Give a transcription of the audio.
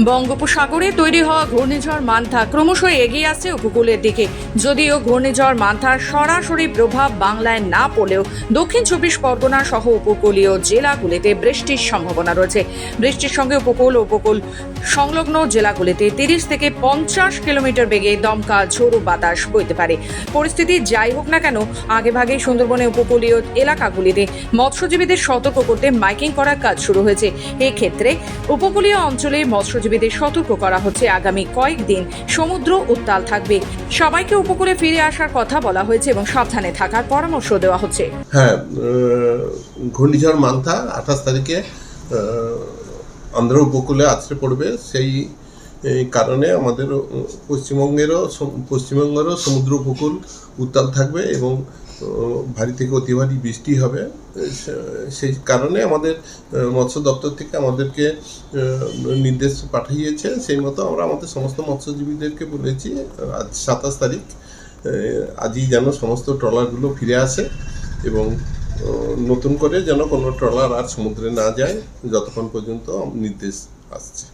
বঙ্গোপসাগরে তৈরি হওয়া ঘূর্ণিঝড় মান্থা ক্রমশ এগিয়ে আসছে উপকূলের দিকে। যদিও ঘূর্ণিঝড় মান্থার সরাসরি প্রভাব বাংলায় না পড়লেও দক্ষিণ চব্বিশ পরগনা সহ উপকূলীয় জেলাগুলিতে বৃষ্টির সম্ভাবনা রয়েছে। বৃষ্টির সঙ্গে উপকূল উপকূল সংলগ্ন জেলাগুলিতে তিরিশ থেকে পঞ্চাশ কিলোমিটার বেগে দমকা, ঝোড়ো বাতাস বইতে পারে। পরিস্থিতি যাই হোক না কেন, আগেভাগেই সুন্দরবনে উপকূলীয় এলাকাগুলিতে মৎস্যজীবীদের সতর্ক করতে মাইকিং করার কাজ শুরু হয়েছে। এক্ষেত্রে উপকূলীয় অঞ্চলে মৎস্যজীবীদের সতর্ক করা হচ্ছে আগামী কয়েকদিন সমুদ্র উত্তাল থাকবে। সবাইকে উপকূলে ফিরে আসার কথা বলা হয়েছে এবং সাবধানে থাকার পরামর্শ দেওয়া হচ্ছে। হ্যাঁ ঘূর্ণিঝড় মান্থা আঠাশ তারিখে আন্ধ্র উপকূলে আছড়ে পড়বে। সেই কারণে আমাদের পশ্চিমবঙ্গেরও পশ্চিমবঙ্গেরও সমুদ্র উপকূল উত্তাল থাকবে এবং আহ, ভারী থেকে অতি ভারী বৃষ্টি হবে সেই কারণে আমাদের মৎস্য দপ্তর থেকে আমাদেরকে নির্দেশ পাঠিয়েছে। সেই মতো আমরা আমাদের সমস্ত মৎস্যজীবীদেরকে বলেছি আজ সাতাশ তারিখ আজই যেন সমস্ত ট্রলারগুলো ফিরে আসে এবং নতুন করে যেন কোনো ট্রলার আর সমুদ্রে না যায় যতক্ষণ পর্যন্ত নির্দেশ আসছে।